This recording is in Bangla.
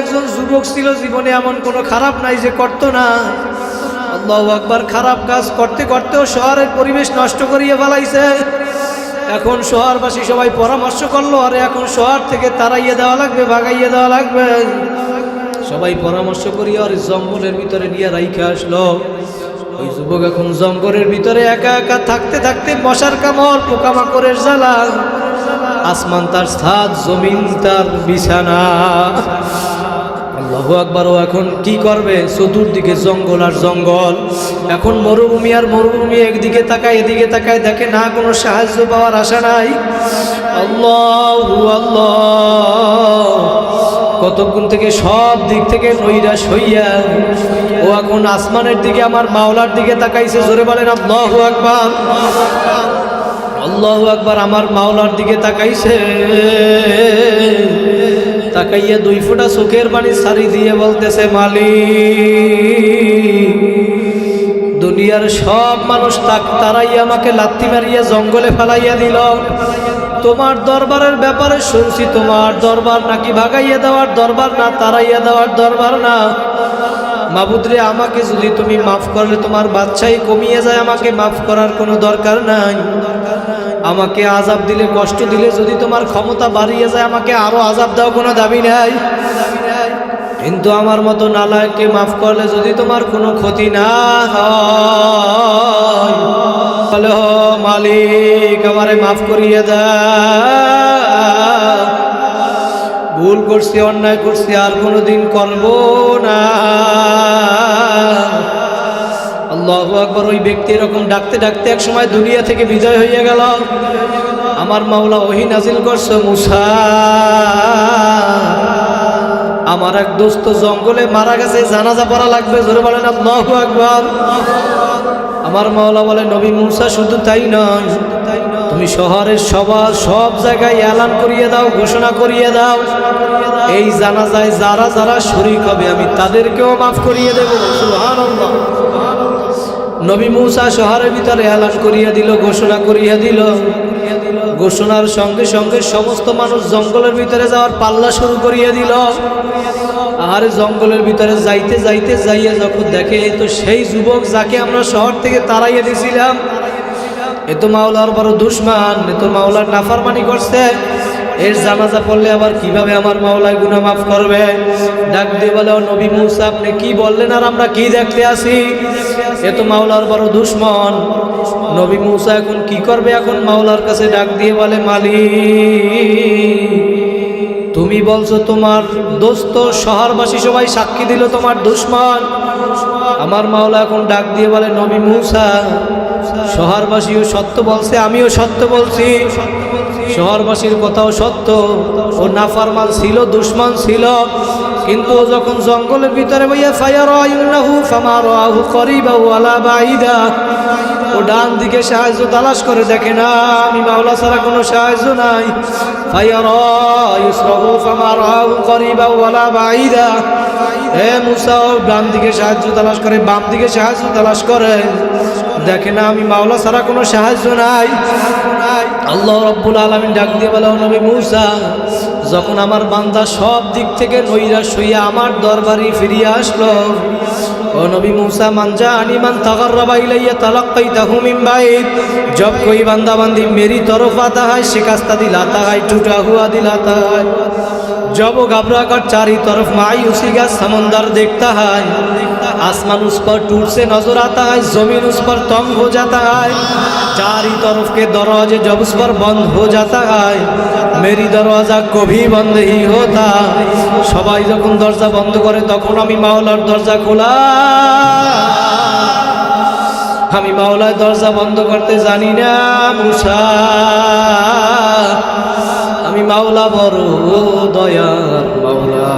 একজন যুবক ছিল, জীবনে এমন কোনো খারাপ নাই যে করতো না। আল্লাহ একবার খারাপ কাজ করতে করতেও শহরের পরিবেশ নষ্ট করিয়ে ফেলাইছে। এখন শহরবাসী সবাই পরামর্শ করল, আরে এখন শহর থেকে তাড়াইয়ে দেওয়া লাগবে, ভাগাইয়ে দেওয়া লাগবে। সবাই পরামর্শ করিয়ে আর জঙ্গলের ভিতরে নিয়ে রাইখে আসলো। ওই যুবক এখন জঙ্গলের ভিতরে একা একা থাকতে থাকতে মশার কামড়, পোকামাকড়ের জ্বালা। আসমান তার ছাদ জমিন তার বিছানা। আল্লাহু আকবার, ও এখন কি করবে? চতুর্দিকে জঙ্গল আর জঙ্গল। এখন মরুভূমি আর মরুভূমি একদিকে তাকায়, এদিকে তাকায় দেখে না কোনো সাহায্য পাওয়ার আশা নাই। আল্লাহ আল্লাহ। কতক্ষণ থেকে সব দিক থেকে নৈরাশ হইয়া, ও এখন আসমানের দিকে, আমার মাওলার দিকে তাকাইছে, জোরে বলেন, আল্লাহ আকবার। আল্লাহ আকবার, আমার মাওলার দিকে তাকাইছে। তাকাইয়া দুই ফোঁটা চোখের পানি সারি দিয়ে বলতেছে, মালিক, দুনিয়ার সব মানুষ তাক, তারাই আমাকে লাত্তি মারিয়া জঙ্গলে ফেলাইয়া দিল। তোমার দরবারের ব্যাপারে শুনছি, তোমার দরবার নাকি ভাগাইয়া দেওয়ার দরবার না, তারাইয়া দেওয়ার দরবার না। মাবুদরে, আমাকে যদি তুমি মাফ করলে তোমার বাচ্চাই কমিয়ে যায়, আমাকে মাফ করার কোনো দরকার নাই। আমাকে আজাব দিলে, কষ্ট দিলে যদি তোমার ক্ষমতা বাড়িয়ে যায়, আমাকে আরও আজাব দাও, কোনো দাবি নাই। কিন্তু আমার মতো নালায়কে মাফ করলে যদি তোমার কোনো ক্ষতি না হয় মালিক আমারে মাফ করিয়ে দাও ভুল করছি, অন্যায় করছি, আর কোনোদিন করব না। আল্লাহ আকবর, ওই ব্যক্তি এরকম ডাকতে ডাকতে এক সময় দুনিয়া থেকে বিজয় হয়ে গেল। আমার মাওলা ওহি নাজিল করছে, মুসা, আমার এক দোস্ত জঙ্গলে মারা গেছে, জানাজা পড়া লাগবে। জোরে বলেন, আল্লাহ আকবর। আমার মাওলা বলে, নবী মুসা, শুধু তাই নয়। তুমি শহরের সবার সব জায়গায় এলান করিয়ে দাও, ঘোষণা করিয়ে দাও। এই জানাজায় যারা যারা শরিক হবে, আমি তাদেরকেও মাফ করিয়ে দেব। নবী মুসা শহরের ভিতরে এলান করিয়া দিল, ঘোষণা করিয়া দিল। ঘোষণার সঙ্গে সঙ্গে সমস্ত মানুষ জঙ্গলের ভিতরে যাওয়ার পাল্লা শুরু করিয়া দিল। আর জঙ্গলের ভিতরে যাইতে যাইতে যাইয়া যখন দেখে তো সেই যুবক যাকে আমরা শহর থেকে তাড়াইয়া দিয়েছিলাম এ তো মাওলার বড় দুশ্মান, এ তো মাওলার নাফারমানি করছে। এর জানাজা পড়লে আবার কীভাবে আমার মাওলায় গুনা মাফ করবে? ডাক দিয়ে বলে, "ও নবী মুসা, আপনি কি বললেন আর আমরা কি দেখতে আসি? এ তো মাওলার বড় দুশ্মন। নবী মুসা এখন কি করবে? এখন মাওলার কাছে ডাক দিয়ে বলে, মালিক তুমি বলছো তোমার দোস্ত শহরবাসী সবাই সাক্ষী দিল তোমার দুশ্মন। আমার মাওলা এখন ডাক দিয়ে বলে, নবী মুসা, শহরবাসীও সত্য বলছে, আমিও সত্য বলছি। শহরবাসীর কথাও সত্য। ও নাফারমান ছিল, দুশ্মন ছিল। কিন্তু ও যখন জঙ্গলের ভিতরে বইয়া ফায়ার ফামারাহু করিবা ওয়ালা বাইদা ও ডান দিকে সাহায্য তালাশ করে দেখে, না, আমি মাওলা ছাড়া কোনো সাহায্য নাই। ডান দিকে সাহায্য করে, বাম দিকে সাহায্য তালাশ করে। দেখে, না, আমি ছাড়া কোনো সাহায্য নাই। ডাক দিয়ে বলে, "ও নবী মুসা, যখন আমার বান্দা সব দিক থেকে নৈরাশ হইয়া আমার দরবারে ফিরিয়ে আসলো ও নবী মুসা মানজা আনি মান তাগাররাবা ইলাইয়া তালাক্কাইতাহু মিন বাইত। জব কই বান্দা বান্দি, মেরি তরফ আতা হয় শিকাস্তা দিলাতা হয় টুটা হুয়া দিলাতা হয় জব গাবরা কর চারি তরফ মাই উসিগা সমন্দর দেখতা হয় आसमान उस पर टूट से नजर आता है जमीन उस पर तंग हो जाता है चारी तरफ के दरवाजे जब उस पर बंद हो जाता है मेरी दरवाजा कभी बंद ही होता সবাই যখন দরজা বন্ধ করে তখন আমি মাওলার দরজা খোলা আমি মাওলার দরজা বন্ধ করতে জানি না মুসা আমি মাওলা বড় দয়ার মাওলা